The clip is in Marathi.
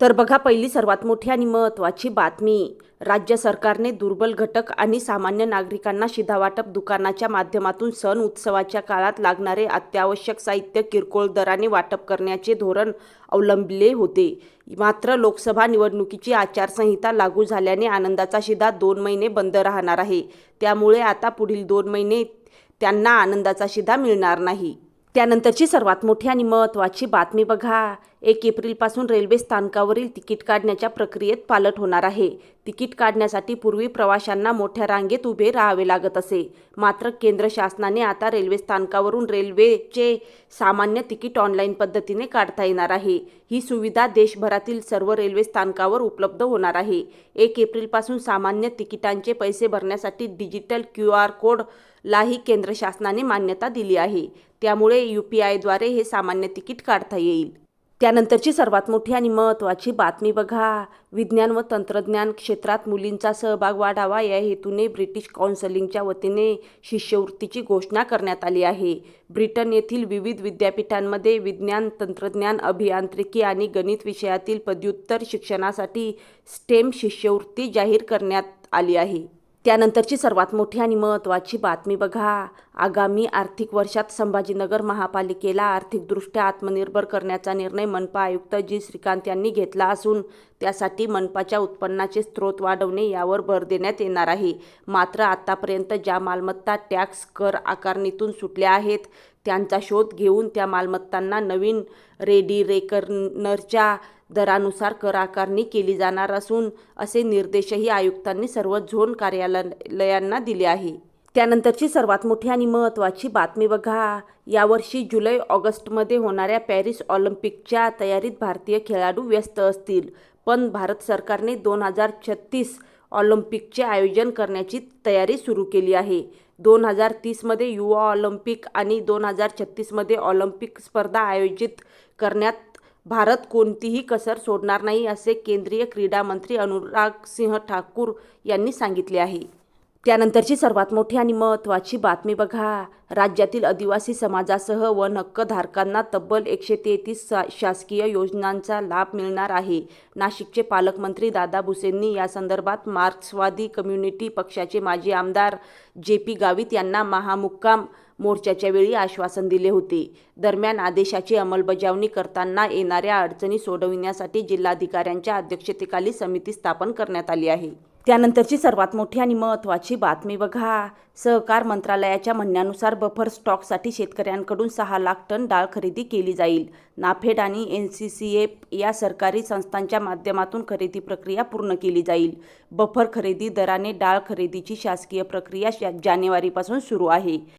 तर बघा पहिली सर्वात मोठी आणि महत्त्वाची बातमी. राज्य सरकारने दुर्बल घटक आणि सामान्य नागरिकांना शिधावाटप दुकानाच्या माध्यमातून सण उत्सवाच्या काळात लागणारे अत्यावश्यक साहित्य किरकोळ दराने वाटप करण्याचे धोरण अवलंबले होते. मात्र लोकसभा निवडणुकीची आचारसंहिता लागू झाल्याने आनंदाचा शिधा दोन महिने बंद राहणार आहे. त्यामुळे आता पुढील दोन महिने त्यांना आनंदाचा शिधा मिळणार नाही. त्यानंतरची सर्वात मोठी आणि महत्त्वाची बातमी बघा. एक एप्रिलपासून रेल्वे स्थानकावरील तिकीट काढण्याच्या प्रक्रियेत पालट होणार आहे. तिकीट काढण्यासाठी पूर्वी प्रवाशांना मोठ्या रांगेत उभे राहावे लागत असे. मात्र केंद्र शासनाने आता रेल्वे स्थानकावरून रेल्वेचे सामान्य तिकीट ऑनलाईन पद्धतीने काढता येणार आहे. ही सुविधा देशभरातील सर्व रेल्वे स्थानकावर उपलब्ध होणार आहे. एक एप्रिलपासून सामान्य तिकिटांचे पैसे भरण्यासाठी डिजिटल क्यू आर कोड लाही केंद्र शासनाने मान्यता दिली आहे. त्यामुळे यू पी आयद्वारे हे सामान्य तिकीट काढता येईल. त्यानंतरची सर्वात मोठी आणि महत्त्वाची बातमी बघा. विज्ञान व तंत्रज्ञान क्षेत्रात मुलींचा सहभाग वाढावा या हेतूने ब्रिटिश काउन्सिलिंगच्या वतीने शिष्यवृत्तीची घोषणा करण्यात आली आहे. ब्रिटन येथील विविध विद्यापीठांमध्ये विज्ञान तंत्रज्ञान अभियांत्रिकी आणि गणित विषयातील पदव्युत्तर शिक्षणासाठी स्टेम शिष्यवृत्ती जाहीर करण्यात आली आहे. त्यानंतरची सर्वात मोठी आणि महत्त्वाची बातमी बघा. आगामी आर्थिक वर्षात संभाजीनगर महापालिकेला आर्थिकदृष्ट्या आत्मनिर्भर करण्याचा निर्णय मनपा आयुक्त जी. श्रीकांत यांनी घेतला असून त्यासाठी मनपाच्या उत्पन्नाचे स्रोत वाढवणे यावर भर देण्यात येणार आहे. मात्र आतापर्यंत ज्या मालमत्ता टॅक्स कर आकारणीतून सुटल्या आहेत त्यांचा शोध घेऊन त्या मालमत्तांना नवीन रेडी रेकर्नरच्या दरानुसार कर आकारणी केली जाणार असून असे निर्देशही आयुक्तांनी सर्व झोन कार्यालयांना दिले आहे. त्यानंतरची सर्वात मोठी आणि महत्त्वाची बातमी बघा. यावर्षी जुलै ऑगस्टमध्ये होणाऱ्या पॅरिस ऑलिम्पिकच्या तयारीत भारतीय खेळाडू व्यस्त असतील. पण भारत सरकारने दोन हजार छत्तीस ऑलिम्पिकचे आयोजन करण्याची तयारी सुरू केली आहे. दोन हजार तीसमध्ये युवा ऑलिम्पिक आणि दोन हजार छत्तीसमध्ये ऑलिम्पिक स्पर्धा आयोजित करण्यात भारत कोणतीही कसर सोडणार नाही असे केंद्रीय क्रीडा मंत्री अनुराग सिंह ठाकूर यांनी सांगितले आहे. त्यानंतरची सर्वात मोठी आणि महत्त्वाची बातमी बघा. राज्यातील आदिवासी समाजासह वन हक्कधारकांना तब्बल एकशे तेहतीस सा शासकीय योजनांचा लाभ मिळणार आहे. नाशिकचे पालकमंत्री दादा भुसेंनी या संदर्भात मार्क्सवादी कम्युनिटी पक्षाचे माजी आमदार जे पी गावित यांना महामुक्काम मोर्चाच्या वेळी आश्वासन दिले होते. दरम्यान आदेशाची अंमलबजावणी करताना येणाऱ्या अडचणी सोडविण्यासाठी जिल्हाधिकाऱ्यांच्या अध्यक्षतेखाली समिती स्थापन करण्यात आली आहे. त्यानंतरची सर्वात मोठी आणि महत्त्वाची बातमी बघा. सहकार मंत्रालयाच्या म्हणण्यानुसार बफर स्टॉकसाठी शेतकऱ्यांकडून सहा लाख टन डाळ खरेदी केली जाईल. नाफेड आणि एन सी सी एफ या सरकारी संस्थांच्या माध्यमातून खरेदी प्रक्रिया पूर्ण केली जाईल. बफर खरेदी दराने डाळ खरेदीची शासकीय प्रक्रिया जानेवारीपासून सुरू आहे.